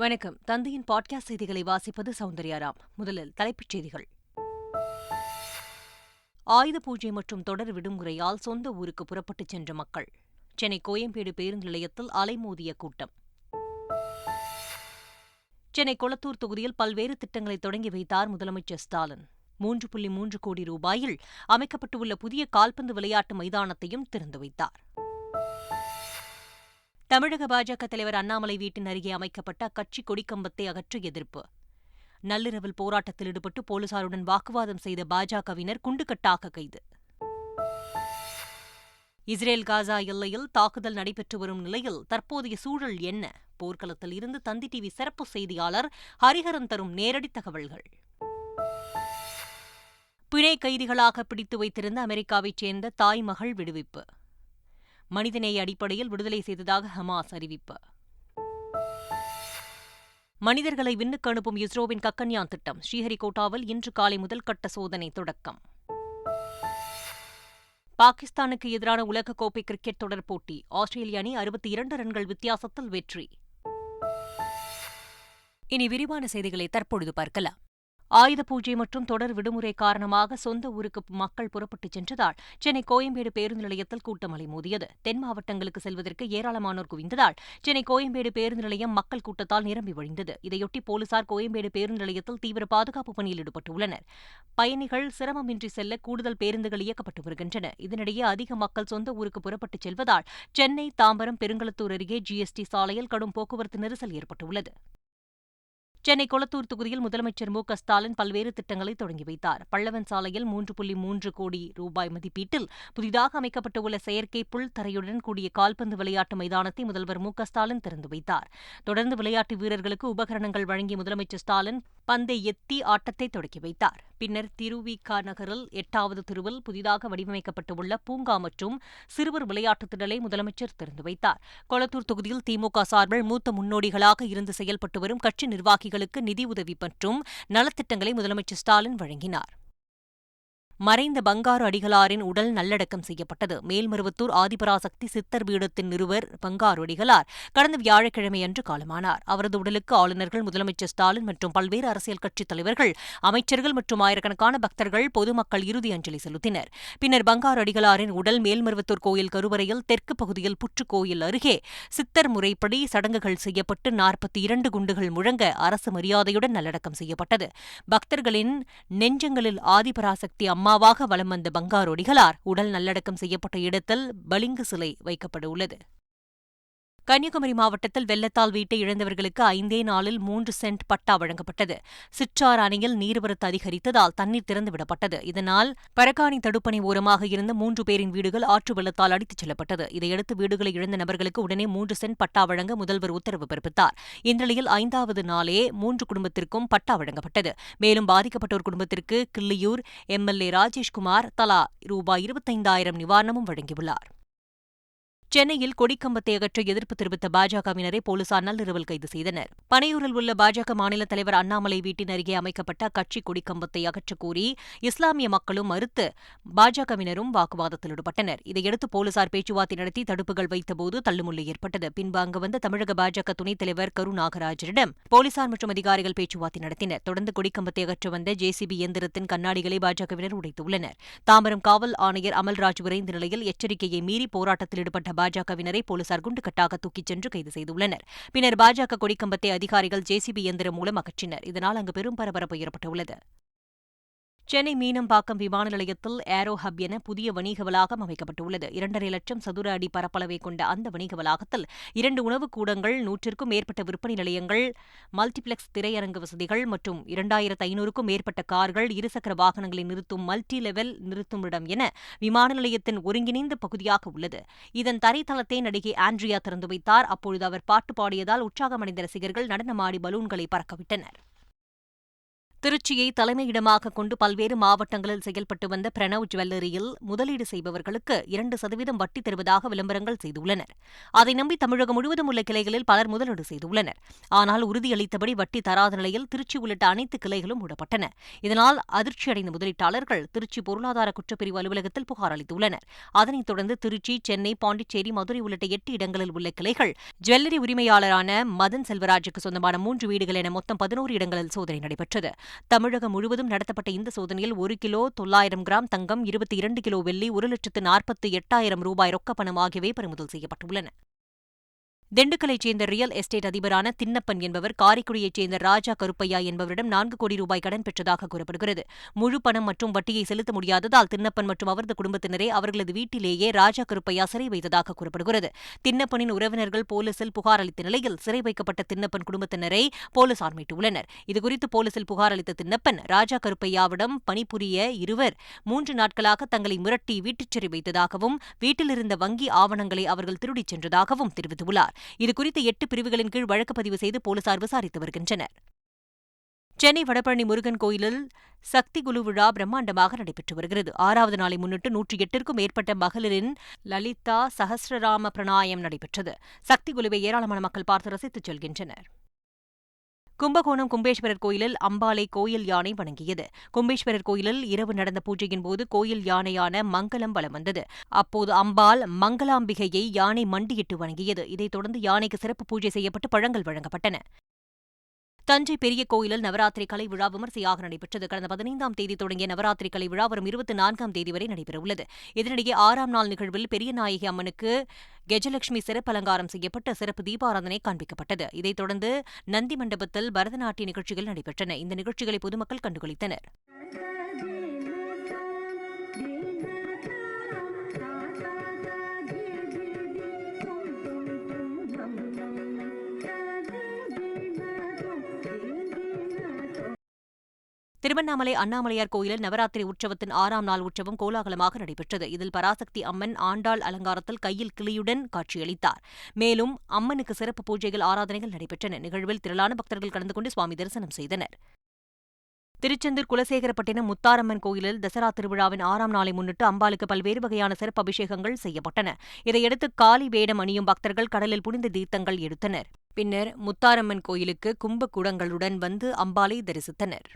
வணக்கம். தந்தையின் பாட்காஸ்ட் செய்திகளை வாசிப்பது சௌந்தர்யாராம். முதலில் தலைப்புச் செய்திகள். ஆயுத பூஜை மற்றும் தொடர் விடுமுறையால் சொந்த ஊருக்கு புறப்பட்டுச் சென்ற மக்கள். சென்னை கோயம்பேடு பேருந்து நிலையத்தில் அலைமோதிய கூட்டம். சென்னை கொளத்தூர் தொகுதியில் பல்வேறு திட்டங்களை தொடங்கி வைத்தார் முதலமைச்சர் ஸ்டாலின். மூன்று புள்ளி மூன்று கோடி ரூபாயில் அமைக்கப்பட்டுள்ள புதிய கால்பந்து விளையாட்டு மைதானத்தையும் திறந்து வைத்தார். தமிழக பாஜக தலைவர் அண்ணாமலை வீட்டின் அருகே அமைக்கப்பட்ட அக்கட்சி கொடிக்கம்பத்தை அகற்ற எதிர்ப்பு. நள்ளிரவில் போராட்டத்தில் ஈடுபட்டு போலீசாருடன் வாக்குவாதம் செய்த பாஜகவினர் குண்டுகட்டாக கைது. இஸ்ரேல் காசா எல்லையில் தாக்குதல் நடைபெற்று வரும் நிலையில் தற்போதைய சூழல் என்ன? போர்க்களத்தில் இருந்து தந்தி டிவி சிறப்பு செய்தியாளர் ஹரிஹரன் தரும் நேரடி தகவல்கள். பிணை கைதிகளாக பிடித்து வைத்திருந்த அமெரிக்காவைச் சேர்ந்த தாய் மகள் விடுவிப்பு. மனிதநேய அடிப்படையில் விடுதலை செய்ததாக ஹமாஸ் அறிவிப்பு. மனிதர்களை விண்ணுக்கு அனுப்பும் இஸ்ரோவின் கக்கன்யான் திட்டம் ஸ்ரீஹரிகோட்டாவில் இன்று காலை முதல் கட்ட சோதனை தொடக்கம். பாகிஸ்தானுக்கு எதிரான உலகக்கோப்பை கிரிக்கெட் தொடர் போட்டி ஆஸ்திரேலிய அணி அறுபத்தி இரண்டு ரன்கள் வித்தியாசத்தில் வெற்றி. இனி விரிவான செய்திகளை தற்பொழுது பார்க்கலாம். ஆயுத பூஜை மற்றும் தொடர் விடுமுறை காரணமாக சொந்த ஊருக்கு மக்கள் புறப்பட்டுச் சென்றதால் சென்னை கோயம்பேடு பேருந்து நிலையத்தில் கூட்டம் அலைமோதியது தென் மாவட்டங்களுக்கு செல்வதற்கு ஏராளமானோர் குவிந்ததால் சென்னை கோயம்பேடு பேருந்து நிலையம் மக்கள் கூட்டத்தால் நிரம்பி வழிந்தது. இதையொட்டி போலீசார் கோயம்பேடு பேருந்து நிலையத்தில் தீவிர பாதுகாப்பு பணியில் ஈடுபட்டுள்ளனர். பயணிகள் சிரமமின்றி செல்ல கூடுதல் பேருந்துகள் இயக்கப்பட்டு வருகின்றன. இதனிடையே அதிக மக்கள் சொந்த ஊருக்கு புறப்பட்டுச் செல்வதால் சென்னை தாம்பரம் பெருங்களத்தூர் அருகே ஜிஎஸ்டி சாலையில் கடும் போக்குவரத்து நெரிசல் ஏற்பட்டுள்ளது. சென்னை கொளத்தூர் தொகுதியில் முதலமைச்சர் மு க ஸ்டாலின் பல்வேறு திட்டங்களை தொடங்கி வைத்தார். பள்ளவன் சாலையில் மூன்று புள்ளி மூன்று கோடி ரூபாய் மதிப்பீட்டில் புதிதாக அமைக்கப்பட்டுள்ள செயற்கை புல் தரையுடன் கூடிய கால்பந்து விளையாட்டு மைதானத்தை முதல்வர் மு க ஸ்டாலின் திறந்து வைத்தார். தொடர்ந்து விளையாட்டு வீரர்களுக்கு உபகரணங்கள் வழங்கிய முதலமைச்சர் ஸ்டாலின் பந்தை எத்தி ஆட்டத்தை தொடக்கி வைத்தார். பின்னர் திருவிகா நகரில் எட்டாவது தெருவில் புதிதாக வடிவமைக்கப்பட்டுள்ள பூங்கா மற்றும் சிறுவர் விளையாட்டுத் திடலை முதலமைச்சர் திறந்து வைத்தார். கொளத்தூர் தொகுதியில் திமுக சார்பில் மூத்த முன்னோடிகளாக இருந்து செயல்பட்டு வரும் கட்சி நிர்வாகி நிர்வாகிகளுக்கு நிதியுதவி மற்றும் நலத்திட்டங்களை முதலமைச்சர் ஸ்டாலின் வழங்கினார். மறைந்த பங்காரு அடிகளாரின் உடல் நல்லடக்கம் செய்யப்பட்டது. மேல்மருவத்தூர் ஆதிபராசக்தி சித்தர் பீடத்தின் நிறுவர் பங்காரு அடிகளார் கடந்த வியாழக்கிழமையன்று காலமானார். அவரது உடலுக்கு ஆளுநர்கள் முதலமைச்சர் ஸ்டாலின் மற்றும் பல்வேறு அரசியல் கட்சித் தலைவர்கள் அமைச்சர்கள் மற்றும் ஆயிரக்கணக்கான பக்தர்கள் பொதுமக்கள் இறுதி அஞ்சலி செலுத்தினர். பின்னர் பங்காரு அடிகளாரின் உடல் மேல்மருவத்தூர் கோயில் கருவறையில் தெற்கு பகுதியில் புற்றுக்கோயில் அருகே சித்தர் முறைப்படி சடங்குகள் செய்யப்பட்டு நாற்பத்தி இரண்டு குண்டுகள் முழங்க அரசு மரியாதையுடன் நல்லடக்கம் செய்யப்பட்டது. பக்தர்களின் நெஞ்சங்களில் ஆதிபராசக்தி அம்மா அம்மாவாக வலம் வந்த பங்காரொடிகளார் உடல் நல்லடக்கம் செய்யப்பட்ட இடத்தில் பளிங்கு சிலை வைக்கப்பட உள்ளது. கன்னியாகுமரி மாவட்டத்தில் வெள்ளத்தால் வீட்டை இழந்தவர்களுக்கு ஐந்தே நாளில் மூன்று சென்ட் பட்டா வழங்கப்பட்டது. சிற்றார் அணையில் நீர்வரத்து அதிகரித்ததால் தண்ணீர் திறந்துவிடப்பட்டது. இதனால் பரக்காணி தடுப்பணை ஓரமாக இருந்த மூன்று பேரின் வீடுகள் ஆற்று வெள்ளத்தால் அடித்துச் செல்லப்பட்டது. இதையடுத்து வீடுகளை இழந்த நபர்களுக்கு உடனே மூன்று சென்ட் பட்டா வழங்க முதல்வர் உத்தரவு பிறப்பித்தார். இந்நிலையில் ஐந்தாவது நாளே மூன்று குடும்பத்திற்கும் பட்டா வழங்கப்பட்டது. மேலும் பாதிக்கப்பட்டோர் குடும்பத்திற்கு கிள்ளியூர் எம்எல்ஏ ராஜேஷ்குமார் தலா ரூபாய் இருபத்தைந்தாயிரம் நிவாரணமும் வழங்கியுள்ளார். சென்னையில் கொடிக்கம்பத்தை அகற்ற எதிர்ப்பு தெரிவித்த பாஜகவினரை போலீசார் நள்ளிரவில் கைது செய்தனர். பனையூரில் உள்ள பாஜக மாநில தலைவர் அண்ணாமலை வீட்டின் அருகே அமைக்கப்பட்ட கட்சி கொடிக்கம்பத்தை அகற்றக் கோரி இஸ்லாமிய மக்களும் மறுத்து பாஜகவினரும் வாக்குவாதத்தில் ஈடுபட்டனர். இதையடுத்து போலீசார் பேச்சுவார்த்தை நடத்தி தடுப்புகள் வைத்தபோது தள்ளுமுள்ளு ஏற்பட்டது. பின்பு அங்கு வந்த தமிழக பாஜக துணைத் தலைவர் கரு நாகராஜரிடம் போலீசார் மற்றும் அதிகாரிகள் பேச்சுவார்த்தை நடத்தினர். தொடர்ந்து கொடிக்கம்பத்தை அகற்ற வந்த ஜேசிபி இயந்திரத்தின் கண்ணாடிகளை பாஜகவினர் உடைத்துள்ளனர். தாம்பரம் காவல் ஆணையர் அமல்ராஜ் விரைந்த நிலையில் எச்சரிக்கையை மீறி போராட்டத்தில் ஈடுபட்ட பாஜகவினரை போலீசார் குண்டுகட்டாக தூக்கிச் சென்று கைது செய்துள்ளனர். பின்னர் பாஜக கொடிக்கம்பத்தை அதிகாரிகள் ஜேசிபி இயந்திரம் மூலம் அகற்றினர். இதனால் அங்கு பெரும் பரபரப்பு ஏற்பட்டுள்ளது. சென்னை மீனம்பாக்கம் விமான நிலையத்தில் ஏரோ ஹப் என புதிய வணிக வளாகம் அமைக்கப்பட்டுள்ளது. இரண்டரை லட்சம் சதுர அடி பரப்பளவை கொண்ட அந்த வணிக வளாகத்தில் இரண்டு உணவுக் கூடங்கள் நூற்றிற்கும் மேற்பட்ட விற்பனை நிலையங்கள் மல்டிபிளெக்ஸ் திரையரங்கு வசதிகள் மற்றும் இரண்டாயிரத்து ஐநூறுக்கும் மேற்பட்ட கார்கள் இருசக்கர வாகனங்களை நிறுத்தும் மல்டி லெவல் நிறுத்துமிடம் என விமான நிலையத்தின் ஒருங்கிணைந்த பகுதியாக உள்ளது. இதன் தரைத்தளத்தை நடிகை ஆண்ட்ரியா திறந்து வைத்தார். அப்பொழுது அவர் பாட்டு பாடியதால் உற்சாகமடைந்த ரசிகர்கள் நடனமாடி பலூன்களை பறக்கவிட்டனர். திருச்சியை தலைமையிடமாக கொண்டு பல்வேறு மாவட்டங்களில் செயல்பட்டு வந்த பிரணவ் ஜுவல்லரியில் முதலீடு செய்பவர்களுக்கு இரண்டு சதவீதம் வட்டி தருவதாக விளம்பரங்கள் செய்துள்ளனர். அதை நம்பி தமிழகம் முழுவதும் உள்ள கிளைகளில் பலர் முதலீடு செய்துள்ளனர். ஆனால் உறுதியளித்தபடி வட்டி தராத நிலையில் திருச்சி உள்ளிட்ட அனைத்து கிளைகளும் மூடப்பட்டன. இதனால் அதிர்ச்சியடைந்த முதலீட்டாளர்கள் திருச்சி பொருளாதார குற்றப்பிரிவு அலுவலகத்தில் புகார் அளித்துள்ளனர். அதனைத் தொடர்ந்து திருச்சி சென்னை பாண்டிச்சேரி மதுரை உள்ளிட்ட எட்டு இடங்களில் உள்ள கிளைகள் ஜுவல்லரி உரிமையாளரான மதன் செல்வராஜுக்கு சொந்தமான மூன்று வீடுகள் என மொத்தம் பதினோரு இடங்களில் சோதனை நடைபெற்றது. தமிழகம் முழுவதும் நடத்தப்பட்ட இந்த சோதனையில் ஒரு கிலோ தொள்ளாயிரம் கிராம் தங்கம் இருபத்தி இரண்டு கிலோ வெள்ளி ஒரு லட்சத்து நாற்பத்தி எட்டாயிரம் ரூபாய் ரொக்கப்பணம் ஆகியவை பறிமுதல் செய்யப்பட்டுள்ளன. திண்டுக்கலைச் சேர்ந்த ரியல் எஸ்டேட் அதிபரான தின்னப்பன் என்பவர் காரைக்குடியைச் சேர்ந்த ராஜா கருப்பையா என்பவரிடம் நான்கு கோடி ரூபாய் கடன் பெற்றதாக கூறப்படுகிறது. முழு பணம் மற்றும் வட்டியை செலுத்த முடியாததால் தின்னப்பன் மற்றும் அவரது குடும்பத்தினரே அவர்களது வீட்டிலேயே ராஜா கருப்பையா சிறை வைத்ததாக கூறப்படுகிறது. தின்னப்பனின் உறவினர்கள் போலீசில் புகார் அளித்த நிலையில் சிறை வைக்கப்பட்ட தின்னப்பன் குடும்பத்தினரை போலீசார் மீட்டுள்ளனர் இதுகுறித்து போலீசில் புகார் அளித்த தின்னப்பன் ராஜா கருப்பையாவிடம் பணிபுரிய இருவர் மூன்று நாட்களாக தங்களை மிரட்டி வீட்டுச் சிறை வைத்ததாகவும் வீட்டிலிருந்த வங்கி ஆவணங்களை அவர்கள் திருடிச் சென்றதாகவும் தெரிவித்துள்ளார். இதுகுறித்து எட்டு பிரிவுகளின் கீழ் வழக்கு பதிவு செய்து போலீசார் விசாரித்து வருகின்றனர். சென்னை வடபழனி முருகன் கோயிலில் சக்தி குழு விழா பிரம்மாண்டமாக நடைபெற்று வருகிறது. ஆறாவது நாளை முன்னிட்டு நூற்றி எட்டிற்கும் மேற்பட்ட மகளிரின் லலிதா சஹஸ்ரராம பிரணாயம் நடைபெற்றது. சக்தி குழுவை ஏராளமான மக்கள் பார்த்து ரசித்துச் செல்கின்றனர். கும்பகோணம் கும்பேஸ்வரர் கோயிலில் அம்பாலை கோயில் யானை வணங்கியது. கும்பேஸ்வரர் கோயிலில் இரவு நடந்த பூஜையின் போது கோயில் யானையான மங்களம் வலம் வந்தது. அப்போது அம்பாள் மங்களாம்பிகையை யானை மண்டியிட்டு வணங்கியது. இதைத் தொடர்ந்து யானைக்கு சிறப்பு பூஜை செய்யப்பட்டு பழங்கள் வழங்கப்பட்டன. தஞ்சை பெரிய கோயிலில் நவராத்திரி கலை விழா விமர்சையாக நடைபெற்றது. கடந்த பதினைந்தாம் தேதி தொடங்கிய நவராத்திரி கலை விழா வரும் இருபத்தி நான்காம் தேதி வரை நடைபெறவுள்ளது. இதனிடையே ஆறாம் நாள் நிகழ்வில் பெரியநாயகி அம்மனுக்கு கெஜலட்சுமி சிறப்பு அலங்காரம் செய்யப்பட்ட சிறப்பு தீபாராதனை காண்பிக்கப்பட்டது. இதைத் தொடர்ந்து நந்தி மண்டபத்தில் பரதநாட்டிய நிகழ்ச்சிகள் நடைபெற்றன. இந்த நிகழ்ச்சிகளை பொதுமக்கள் கண்டுகளித்தனர். திருவண்ணாமலை அண்ணாமலையார் கோயிலில் நவராத்திரி உற்சவத்தின் ஆறாம் நாள் உற்சவம் கோலாகலமாக நடைபெற்றது. இதில் பராசக்தி அம்மன் ஆண்டாள் அலங்காரத்தில் கையில் கிளியுடன் காட்சியளித்தார். மேலும் அம்மனுக்கு சிறப்பு பூஜைகள் ஆராதனைகள் நடைபெற்றன. நிகழ்வில் திரளான பக்தர்கள் கலந்து கொண்டு சுவாமி தரிசனம் செய்தனர். திருச்செந்தூர் குலசேகரப்பட்டினம் முத்தாரம்மன் கோயிலில் தசரா திருவிழாவின் ஆறாம் நாளை முன்னிட்டு அம்பாளுக்கு பல்வேறு வகையான சிறப்பு அபிஷேகங்கள் செய்யப்பட்டன. இதையடுத்து காலி வேடம் அணியும் பக்தர்கள் கடலில் புனித தீர்த்தங்கள் எடுத்தனர். பின்னர் முத்தாரம்மன் கோயிலுக்கு கும்பகுடங்களுடன் வந்து அம்பாலை தரிசித்தனர்.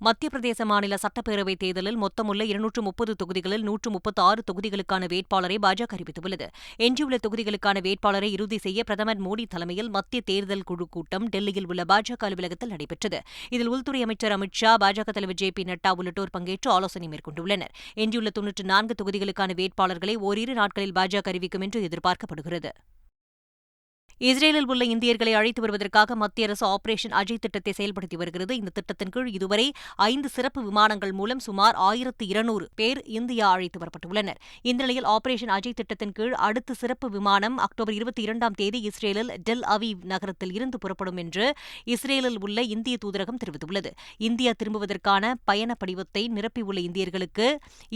மத்திய பிரதேச மாநில சட்டப்பேரவைத் தேர்தலில் மொத்தமுள்ள இருநூற்று முப்பது தொகுதிகளில் நூற்று முப்பத்து ஆறு தொகுதிகளுக்கான வேட்பாளரை பாஜக அறிவித்துள்ளது. எஞ்சியுள்ள தொகுதிகளுக்கான வேட்பாளரை இறுதி செய்ய பிரதமர் மோடி தலைமையில் மத்திய தேர்தல் குழு கூட்டம் டெல்லியில் உள்ள பாஜக அலுவலகத்தில் நடைபெற்றது. இதில் உள்துறை அமைச்சர் அமித் ஷா பாஜக தலைவர் ஜே பி நட்டா உள்ளிட்டோர் பங்கேற்று ஆலோசனை மேற்கொண்டுள்ளனர். எஞ்சியுள்ள தொன்னூற்று நான்கு தொகுதிகளுக்கான வேட்பாளர்களை ஓரிரு நாட்களில் பாஜக அறிவிக்கும் என்று எதிர்பார்க்கப்படுகிறது. இஸ்ரேலில் உள்ள இந்தியர்களை அழைத்து வருவதற்காக மத்திய அரசு ஆபரேஷன் அஜய் திட்டத்தை செயல்படுத்தி வருகிறது. இந்த திட்டத்தின் கீழ் இதுவரை ஐந்து சிறப்பு விமானங்கள் மூலம் சுமார் ஆயிரத்து இருநூறு பேர் இந்தியா அழைத்து வரப்பட்டுள்ளனர். இந்த நிலையில் ஆபரேஷன் அஜய் திட்டத்தின் கீழ் அடுத்த சிறப்பு விமானம் அக்டோபர் இருபத்தி இரண்டாம் தேதி இஸ்ரேலில் டெல் அவீவ் நகரத்தில் இருந்து புறப்படும் என்று இஸ்ரேலில் உள்ள இந்திய தூதரகம் தெரிவித்துள்ளது. இந்தியா திரும்புவதற்கான பயண படிவத்தை நிரப்பியுள்ள இந்தியர்களுக்கு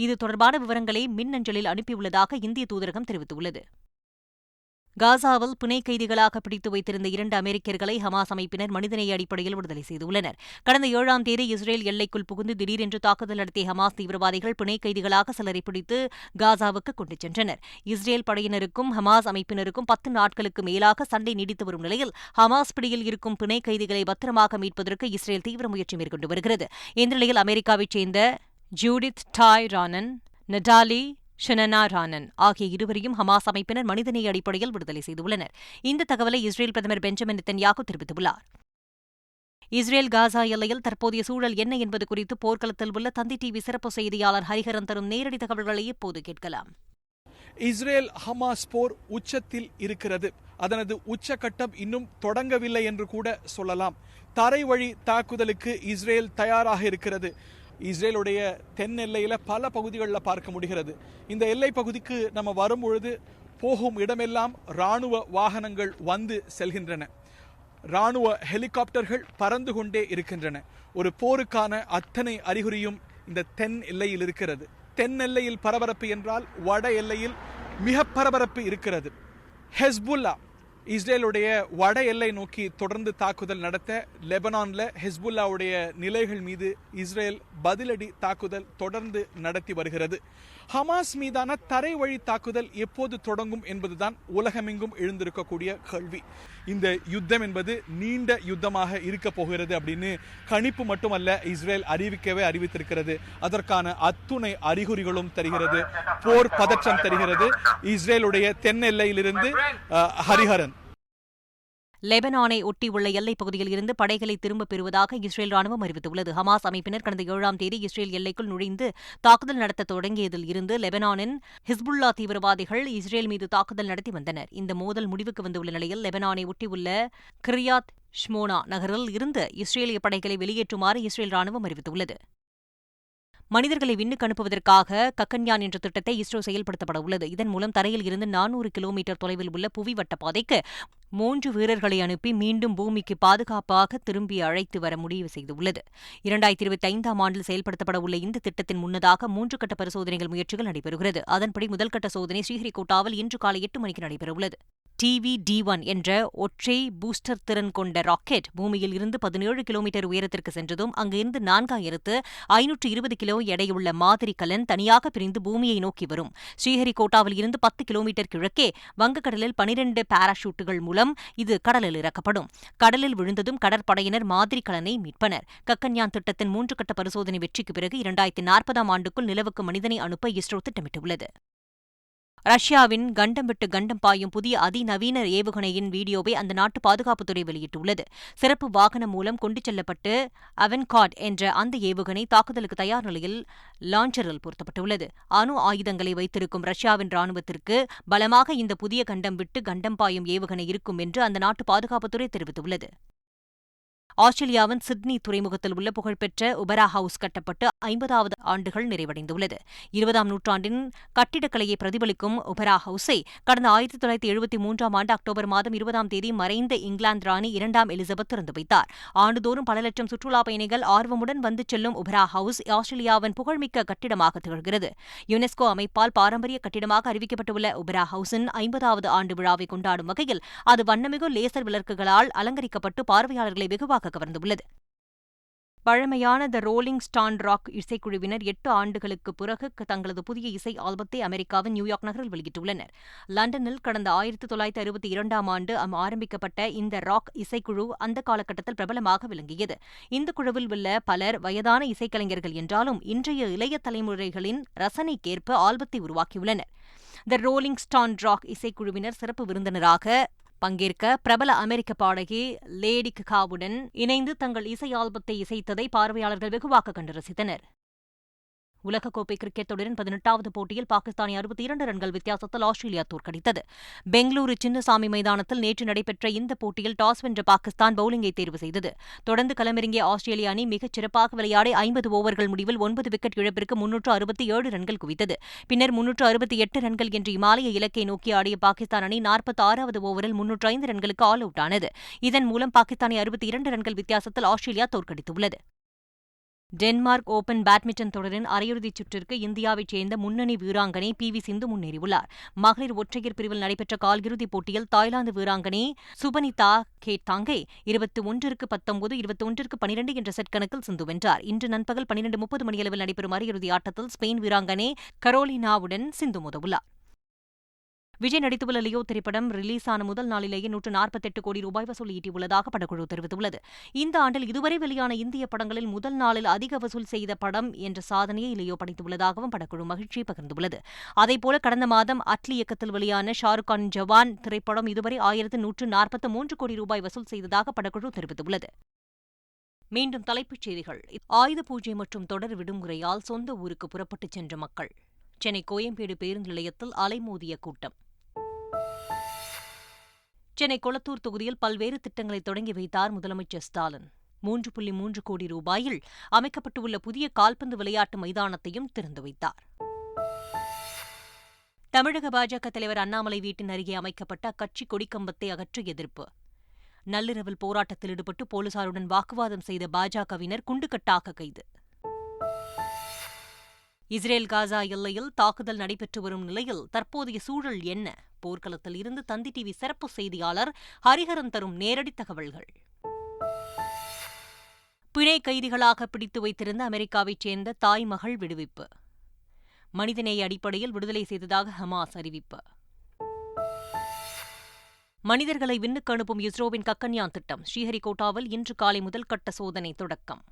இது தொடர்பான விவரங்களை மின்னஞ்சலில் அனுப்பியுள்ளதாக இந்திய தூதரகம் தெரிவித்துள்ளது. காசாவில் பிணை கைதிகளாக பிடித்து வைத்திருந்த இரண்டு அமெரிக்கர்களை ஹமாஸ் அமைப்பினர் மனிதநேய அடிப்படையில் விடுதலை செய்துள்ளனர். கடந்த ஏழாம் தேதி இஸ்ரேல் எல்லைக்குள் புகுந்து திடீரென்று தாக்குதல் நடத்திய ஹமாஸ் தீவிரவாதிகள் பிணை கைதிகளாக சிலரை பிடித்து காசாவுக்கு கொண்டு சென்றனர். இஸ்ரேல் படையினருக்கும் ஹமாஸ் அமைப்பினருக்கும் பத்து நாட்களுக்கு மேலாக சண்டை நீடித்து வரும் நிலையில் ஹமாஸ் பிடியில் இருக்கும் பிணை கைதிகளை பத்திரமாக மீட்பதற்கு இஸ்ரேல் தீவிர முயற்சி மேற்கொண்டு வருகிறது. இந்த நிலையில் அமெரிக்காவைச் சேர்ந்த ஜூடித் டாய் ரானன் நடாலி ஷனனா ரானன் ஆகிய இருவரையும் ஹமாஸ் அமைப்பினர் மனிதநேய அடிப்படையில் விடுதலை செய்துள்ளனர். இந்த தகவலை இஸ்ரேல் பிரதமர் பெஞ்சமின் நித்தன்யாகு தெரிவித்துள்ளார். இஸ்ரேல் காசா எல்லையில் தற்போதைய சூழல் என்ன என்பது குறித்து போர்க்களத்தில் உள்ள தந்தி டிவி சிறப்பு செய்தியாளர் ஹரிஹரன் தரும் நேரடி தகவல்களை இப்போது கேட்கலாம். இஸ்ரேல் ஹமாஸ் போர் உச்சத்தில் இருக்கிறது. அதனது உச்சகட்டம் இன்னும் தொடங்கவில்லை என்று கூட சொல்லலாம். தரை வழி தாக்குதலுக்கு இஸ்ரேல் தயாராக இருக்கிறது. இஸ்ரேலுடைய தென் எல்லையில் பல பகுதிகளில் பார்க்க முடிகிறது. இந்த எல்லை பகுதிக்கு நம்ம வரும்பொழுது போகும் இடமெல்லாம் இராணுவ வாகனங்கள் வந்து செல்கின்றன. இராணுவ ஹெலிகாப்டர்கள் பறந்து கொண்டே இருக்கின்றன. ஒரு போருக்கான அத்தனை அறிகுறியும் இந்த தென் எல்லையில் இருக்கிறது. தென் எல்லையில் பரபரப்பு என்றால் வட எல்லையில் மிக பரபரப்பு இருக்கிறது. ஹெஸ்புல்லா இஸ்ரேலுடைய வட எல்லை நோக்கி தொடர்ந்து தாக்குதல் நடத்த லெபனான்ல ஹெஸ்புல்லாவுடைய நிலைகள் மீது இஸ்ரேல் பதிலடி தாக்குதல் தொடர்ந்து நடத்தி வருகிறது. ஹமாஸ் மீதான தரை வழி தாக்குதல் எப்போது தொடங்கும் என்பதுதான் உலகமெங்கும் எழுந்திருக்கக்கூடிய கேள்வி. இந்த யுத்தம் என்பது நீண்ட யுத்தமாக இருக்க போகிறது அப்படின்னு கணிப்பு மட்டுமல்ல இஸ்ரேல் அறிவிக்கவே அறிவித்திருக்கிறது. அதற்கான அத்துணை அறிகுறிகளும் தருகிறது. போர் பதற்றம் தருகிறது. இஸ்ரேலுடைய தென் எல்லையிலிருந்து ஹரிஹரன். லெபனானை ஒட்டியுள்ள எல்லைப் பகுதியில் இருந்து படைகளை திரும்பப் பெறுவதாக இஸ்ரேல் ராணுவம் அறிவித்துள்ளது. ஹமாஸ் அமைப்பினர் கடந்த ஏழாம் தேதி இஸ்ரேல் எல்லைக்குள் நுழைந்து தாக்குதல் நடத்த தொடங்கியதில் இருந்து லெபனானின் ஹிஸ்புல்லா தீவிரவாதிகள் இஸ்ரேல் மீது தாக்குதல் நடத்தி வந்தனர். இந்த மோதல் முடிவுக்கு வந்துள்ள நிலையில் லெபனானை ஒட்டியுள்ள கிரியாத் ஷ்மோனா நகரில் இருந்து இஸ்ரேலிய படைகளை வெளியேற்றுமாறு இஸ்ரேல் ராணுவம் அறிவித்துள்ளது. மனிதர்களை விண்ணுக்கு அனுப்புவதற்காக கக்கன்யான் என்ற திட்டத்தை இஸ்ரோ செயல்படுத்தப்பட உள்ளது. இதன் மூலம் தரையில் இருந்து நானூறு கிலோமீட்டர் தொலைவில் உள்ள புவி வட்ட பாதைக்கு மூன்று வீரர்களை அனுப்பி மீண்டும் பூமிக்கு பாதுகாப்பாக திரும்பி அழைத்து வர முடிவு செய்துள்ளது. இரண்டாயிரத்தி இருபத்தி ஐந்தாம் ஆண்டில் செயல்படுத்தப்பட உள்ள இந்த திட்டத்தின் முன்னதாக மூன்று கட்ட பரிசோதனைகள் முயற்சிகள் நடைபெறுகிறது. அதன்படி முதல்கட்ட சோதனை ஸ்ரீஹரிகோட்டாவில் இன்று காலை எட்டு மணிக்கு நடைபெறவுள்ளது. டிவி டி ஒன் என்ற ஒற்றை பூஸ்டர் திறன் கொண்ட ராக்கெட் பூமியில் இருந்து பதினேழு கிலோமீட்டர் உயரத்திற்கு சென்றதும் அங்கிருந்து நான்காயிரத்து ஐநூற்று இருபது கிலோ எடையுள்ள மாதிரி கலன் தனியாக பிரிந்து பூமியை நோக்கி வரும். ஸ்ரீஹரிகோட்டாவில் இருந்து பத்து கிலோமீட்டர் கிழக்கே வங்கக்கடலில் பனிரண்டு பாராஷூட்டுகள் மூலம் இது கடலில் இறக்கப்படும். கடலில் விழுந்ததும் கடற்படையினர் மாதிரி கலனை மீட்பனர். கக்கன்யான் திட்டத்தின் மூன்று கட்ட பரிசோதனை வெற்றிக்கு பிறகு இரண்டாயிரத்தி நாற்பதாம் ஆண்டுக்குள் நிலவுக்கு மனிதனை அனுப்ப இஸ்ரோ திட்டமிட்டுள்ளது. ரஷ்யாவின் கண்டம் விட்டு கண்டம் பாயும் புதிய அதிநவீன ஏவுகணையின் வீடியோவை அந்த நாட்டு பாதுகாப்புத்துறை வெளியிட்டுள்ளது. சிறப்பு வாகனம் மூலம் கொண்டு செல்லப்பட்டு அவன்காட் என்ற அந்த ஏவுகணை தாக்குதலுக்கு தயார் நிலையில் லாஞ்சரில் பொருத்தப்பட்டுள்ளது. அணு ஆயுதங்களை வைத்திருக்கும் ரஷ்யாவின் ராணுவத்திற்கு பலமாக இந்த புதிய கண்டம் விட்டு கண்டம் பாயும் ஏவுகணை இருக்கும் என்று அந்த நாட்டு பாதுகாப்புத்துறை தெரிவித்துள்ளது. ஆஸ்திரேலியாவின் சிட்னி துறைமுகத்தில் உள்ள புகழ்பெற்ற உபரா ஹவுஸ் கட்டப்பட்டு ஐம்பதாவது ஆண்டுகள் நிறைவடைந்துள்ளது. இருபதாம் நூற்றாண்டின் கட்டிடக்கலையை பிரதிபலிக்கும் உபரா ஹவுஸை கடந்த ஆயிரத்தி தொள்ளாயிரத்தி எழுபத்தி மூன்றாம் ஆண்டு அக்டோபர் மாதம் இருபதாம் தேதி மறைந்த இங்கிலாந்து ராணி இரண்டாம் எலிசபெத் திறந்து வைத்தார். ஆண்டுதோறும் பல லட்சம் சுற்றுலாப் பயணிகள் ஆர்வமுடன் வந்து செல்லும் உபரா ஹவுஸ் ஆஸ்திரேலியாவின் புகழ்மிக்க கட்டிடமாக திகழ்கிறது. யுனெஸ்கோ அமைப்பால் பாரம்பரிய கட்டிடமாக அறிவிக்கப்பட்டுள்ள உபரா ஹவுஸின் ஐம்பதாவது ஆண்டு விழாவை கொண்டாடும் வகையில் அது வண்ணமிகு லேசர் விளக்குகளால் அலங்கரிக்கப்பட்டு பார்வையாளர்களை வெகுவாக கவர்ந்துள்ளது. பழமையான த ரோலிங் ஸ்டான் ராக் இசைக்குழுவினர் எட்டு ஆண்டுகளுக்கு பிறகு தங்களது புதிய இசை ஆல்பத்தை அமெரிக்காவின் நியூயார்க் நகரில் வெளியிட்டுள்ளனர். லண்டனில் கடந்த ஆயிரத்தி தொள்ளாயிரத்தி அறுபத்தி இரண்டாம் ஆண்டு அம் ஆரம்பிக்கப்பட்ட இந்த ராக் இசைக்குழு அந்த காலகட்டத்தில் பிரபலமாக விளங்கியது. இந்த குழுவில் உள்ள பலர் வயதான இசைக்கலைஞர்கள் என்றாலும் இன்றைய இளைய தலைமுறைகளின் ரசனைக்கேற்ப ஆல்பத்தை உருவாக்கியுள்ளனர். த ரோலிங் ஸ்டான் ராக் இசைக்குழுவினர் சிறப்பு விருந்தினராக பங்கேற்க பிரபல அமெரிக்க பாடகி லேடி ககாவுடன் இணைந்து தங்கள் இசை ஆல்பத்தை இசைத்ததை பார்வையாளர்கள் வெகுவாக கண்டு ரசித்தனர். உலகக்கோப்பை கிரிக்கெட் தொடரின் பதினெட்டாவது போட்டியில் பாகிஸ்தானை அறுபத்தி இரண்டு ரன்கள் வித்தியாசத்தில் ஆஸ்திரேலியா தோற்கடித்தது. பெங்களூரு சின்னசாமி மைதானத்தில் நேற்று நடைபெற்ற இந்த போட்டியில் டாஸ் வென்ற பாகிஸ்தான் பவுலிங்கை தேர்வு செய்தது. தொடர்ந்து களமிறங்கிய ஆஸ்திரேலிய அணி மிகச் சிறப்பாக விளையாடி ஐம்பது ஓவர்கள் முடிவில் ஒன்பது விக்கெட் இழப்பிற்கு முன்னூற்று அறுபத்தி ஏழு ரன்கள் குவித்தது. பின்னர் முன்னூற்று அறுபத்தி எட்டு ரன்கள் என்ற இமாலய இலக்கை நோக்கி ஆடிய பாகிஸ்தான் அணி நாற்பத்தி ஆறாவது ஓவரில் முன்னூற்று ஐந்து ரன்களுக்கு ஆல் அவுட் ஆனது. இதன் மூலம் பாகிஸ்தானை அறுபத்தி இரண்டு ரன்கள் வித்தியாசத்தில் ஆஸ்திரேலியா தோற்கடித்துள்ளது. டென்மார்க் ஓபன் பேட்மிண்டன் தொடரின் அரையிறுதிச் சுற்றிற்கு இந்தியாவைச் சேர்ந்த முன்னணி வீராங்கனை பி வி சிந்து முன்னேறியுள்ளார். மகளிர் ஒற்றையர் பிரிவில் நடைபெற்ற கால்இறுதிப் போட்டியில் தாய்லாந்து வீராங்கனை சுபனிதா கேட்டாங்கை இருபத்தி ஒன்றிற்கு பத்தொன்பது இருபத்தி ஒன்றிற்கு பனிரெண்டு என்ற செட் கணக்கில் சிந்து வென்றார். இன்று நண்பகல் பனிரெண்டு முப்பது மணியளவில் நடைபெறும் அரையிறுதி ஆட்டத்தில் ஸ்பெயின் வீராங்கனை கரோலினாவுடன் சிந்து மோதவுள்ளார். விஜய் நடித்துள்ள லியோ திரைப்படம் ரிலீஸ் ஆன முதல் நாளிலேயே நூற்று நாற்பத்தெட்டு கோடி ரூபாய் வசூல் ஈட்டியுள்ளதாக படக்குழு தெரிவித்துள்ளது. இந்த ஆண்டில் இதுவரை வெளியான இந்திய படங்களில் முதல் நாளில் அதிக வசூல் செய்த படம் என்ற சாதனையை லியோ படைத்துள்ளதாகவும் படக்குழு மகிழ்ச்சியை பகிர்ந்துள்ளது. அதேபோல கடந்த மாதம் அட்லி இயக்கத்தில் வெளியான ஷாருக் கான் ஜவான் திரைப்படம் இதுவரை ஆயிரத்து நூற்று நாற்பத்து மூன்று கோடி ரூபாய் வசூல் செய்ததாக படக்குழு தெரிவித்துள்ளது. மீண்டும் தலைப்புச் செய்திகள். ஆயுத பூஜை மற்றும் தொடர் விடுமுறையால் சொந்த ஊருக்கு புறப்பட்டுச் சென்ற மக்கள். சென்னை கோயம்பேடு பேருந்து நிலையத்தில் அலைமோதிய கூட்டம். சென்னை கொளத்தூர் தொகுதியில் பல்வேறு திட்டங்களை தொடங்கி வைத்தார் முதலமைச்சர் ஸ்டாலின். மூன்று புள்ளி மூன்று கோடி ரூபாயில் அமைக்கப்பட்டுள்ள புதிய கால்பந்து விளையாட்டு மைதானத்தையும் திறந்து வைத்தார். தமிழக பாஜக தலைவர் அண்ணாமலை வீட்டின் அருகே அமைக்கப்பட்ட அக்கட்சி கொடிக்கம்பத்தை அகற்ற எதிர்ப்பு. நள்ளிரவில் போராட்டத்தில் ஈடுபட்டு போலீசாருடன் வாக்குவாதம் செய்த பாஜகவினர் குண்டுகட்டாக கைது. இஸ்ரேல் காசா எல்லையில் தாக்குதல் நடைபெற்று வரும் நிலையில் தற்போதைய சூழல் என்ன? போர்க்களத்தில் இருந்து தந்தி டிவி சிறப்பு செய்தியாளர் ஹரிஹரன் தரும் நேரடி தகவல்கள். பிணை கைதிகளாக பிடித்து வைத்திருந்த அமெரிக்காவைச் சேர்ந்த தாய் மகள் விடுவிப்பு. மனிதநேய அடிப்படையில் விடுதலை செய்ததாக ஹமாஸ் அறிவிப்பு. மனிதர்களை விண்ணுக்கு அனுப்பும் இஸ்ரோவின் கக்கன்யான் திட்டம் ஸ்ரீஹரிகோட்டாவில் இன்று காலை முதல் கட்ட சோதனை தொடக்கம்.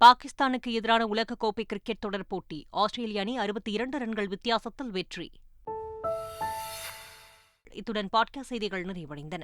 பாகிஸ்தானுக்கு எதிரான உலகக்கோப்பை கிரிக்கெட் தொடர் போட்டி ஆஸ்திரேலிய அணி அறுபத்தி இரண்டு ரன்கள் வித்தியாசத்தில் வெற்றி. இத்துடன் பாட்காஸ்ட் செய்திகள் நிறைவடைந்தன.